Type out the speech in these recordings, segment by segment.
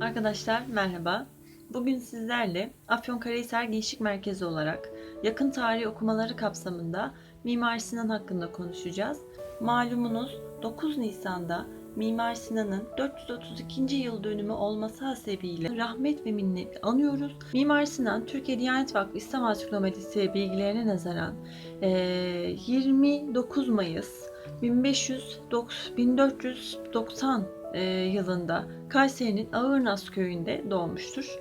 Arkadaşlar merhaba. Bugün sizlerle Afyonkarahisar Gençlik Merkezi olarak yakın tarih okumaları kapsamında Mimar Sinan hakkında konuşacağız. Malumunuz 9 Nisan'da Mimar Sinan'ın 432. yıl dönümü olması hasebiyle rahmet ve minnetle anıyoruz. Mimar Sinan, Türkiye Diyanet Vakfı İslam Ansiklopedisi bilgilerine nazaran eee, 29 Mayıs 1590 1490 e, yılında Kayseri'nin Ağırnaz köyünde doğmuştur.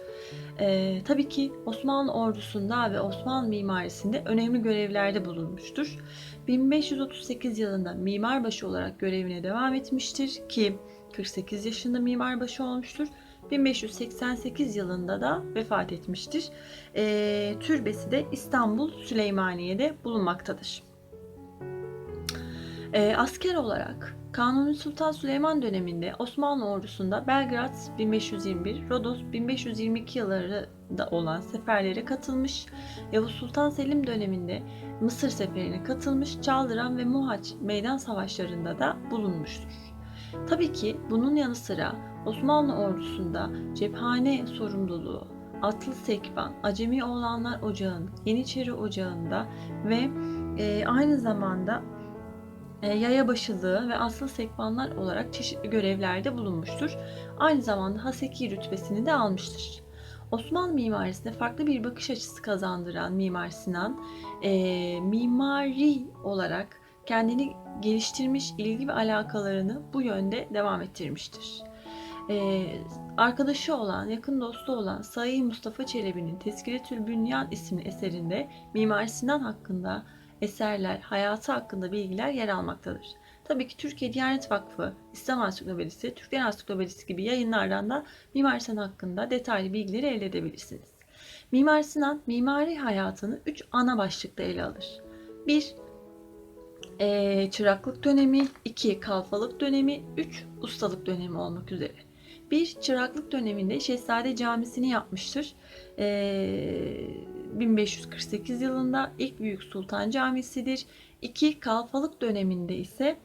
E, tabii ki Osmanlı ordusunda ve Osmanlı mimarisinde önemli görevlerde bulunmuştur. 1538 yılında mimarbaşı olarak görevine devam etmiştir ki 48 yaşında mimarbaşı olmuştur. 1588 yılında da vefat etmiştir. E, türbesi de İstanbul Süleymaniye'de bulunmaktadır. E, asker olarak Kanuni Sultan Süleyman döneminde Osmanlı ordusunda Belgrad 1521, Rodos 1522 yıllarında olan seferlere katılmış. Yavuz Sultan Selim döneminde Mısır seferine katılmış. Çaldıran ve Muhaç meydan savaşlarında da bulunmuştur. Tabii ki bunun yanı sıra Osmanlı ordusunda cephane sorumluluğu, Atlı Sekban, Acemi Oğlanlar Ocağı'nın, Yeniçeri Ocağı'nda ve e, aynı zamanda yaya başılığı ve aslı sekbanlar olarak çeşitli görevlerde bulunmuştur. Aynı zamanda Haseki rütbesini de almıştır. Osmanlı mimarisine farklı bir bakış açısı kazandıran Mimar Sinan, e, mimari olarak kendini geliştirmiş ilgi ve alakalarını bu yönde devam ettirmiştir. E, arkadaşı olan, yakın dostu olan Sayı Mustafa Çelebi'nin Tezkiretül Bünyan isimli eserinde Mimar Sinan hakkında eserler, hayatı hakkında bilgiler yer almaktadır. Tabii ki Türkiye Diyanet Vakfı, İslam Ansiklopedisi, Türkler Ansiklopedisi gibi yayınlardan da Mimar Sinan hakkında detaylı bilgileri elde edebilirsiniz. Mimar Sinan, mimari hayatını 3 ana başlıkta ele alır. 1. E, çıraklık dönemi, 2. Kalfalık dönemi, 3. Ustalık dönemi olmak üzere. Bir çıraklık döneminde Şehzade Camisi'ni yapmıştır. Ee, 1548 yılında ilk Büyük Sultan Camisi'dir. İki Kalfalık döneminde ise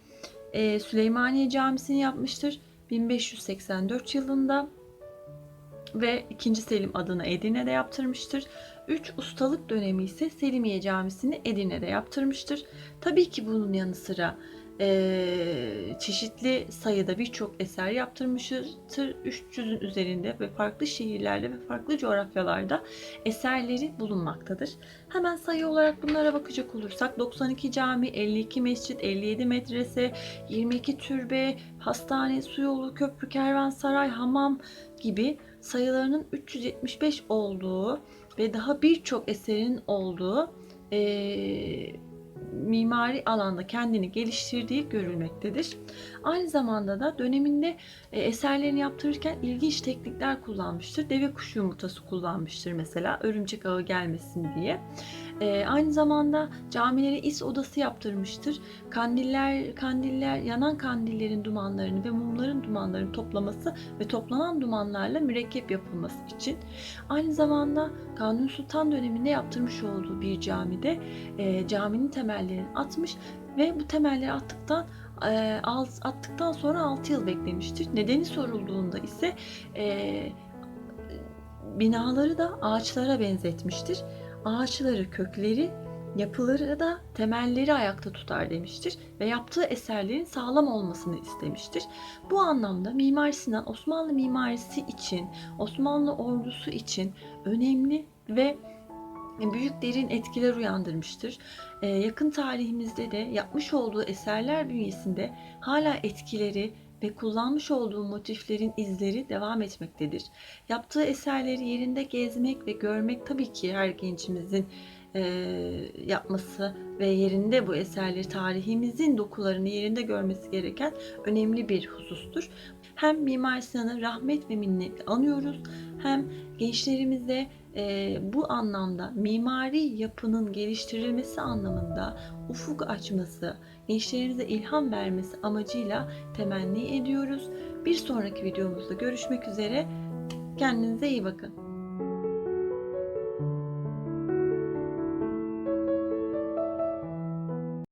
e, Süleymaniye Camisi'ni yapmıştır. 1584 yılında ve 2. Selim adına Edirne'de yaptırmıştır. 3 ustalık dönemi ise Selimiye Camisi'ni Edirne'de yaptırmıştır. Tabii ki bunun yanı sıra e, çeşitli sayıda birçok eser yaptırmıştır. 300'ün üzerinde ve farklı şehirlerde ve farklı coğrafyalarda eserleri bulunmaktadır. Hemen sayı olarak bunlara bakacak olursak 92 cami, 52 mescit, 57 medrese, 22 türbe, hastane, su yolu, köprü, kervansaray, hamam gibi sayılarının 375 olduğu ve daha birçok eserin olduğu eee mimari alanda kendini geliştirdiği görülmektedir. Aynı zamanda da döneminde e, eserlerini yaptırırken ilginç teknikler kullanmıştır. Deve kuşu yumurtası kullanmıştır mesela örümcek ağı gelmesin diye. E, aynı zamanda camilere is odası yaptırmıştır. Kandiller, kandiller, yanan kandillerin dumanlarını ve mumların dumanlarını toplaması ve toplanan dumanlarla mürekkep yapılması için. Aynı zamanda Kanuni Sultan döneminde yaptırmış olduğu bir camide e, caminin temellerini atmış ve bu temelleri attıktan e, attıktan sonra 6 yıl beklemiştir. Nedeni sorulduğunda ise e, binaları da ağaçlara benzetmiştir. Ağaçları, kökleri, yapıları da temelleri ayakta tutar demiştir ve yaptığı eserlerin sağlam olmasını istemiştir. Bu anlamda Mimar Sinan Osmanlı mimarisi için, Osmanlı ordusu için önemli ve büyük derin etkiler uyandırmıştır. Ee, yakın tarihimizde de yapmış olduğu eserler bünyesinde hala etkileri ve kullanmış olduğu motiflerin izleri devam etmektedir. Yaptığı eserleri yerinde gezmek ve görmek tabii ki her gencimizin e, yapması ve yerinde bu eserleri tarihimizin dokularını yerinde görmesi gereken önemli bir husustur. Hem Mimar Sinan'ı rahmet ve minnetle anıyoruz hem gençlerimize e, bu anlamda mimari yapının geliştirilmesi anlamında ufuk açması, gençlerimize ilham vermesi amacıyla temenni ediyoruz. Bir sonraki videomuzda görüşmek üzere. Kendinize iyi bakın.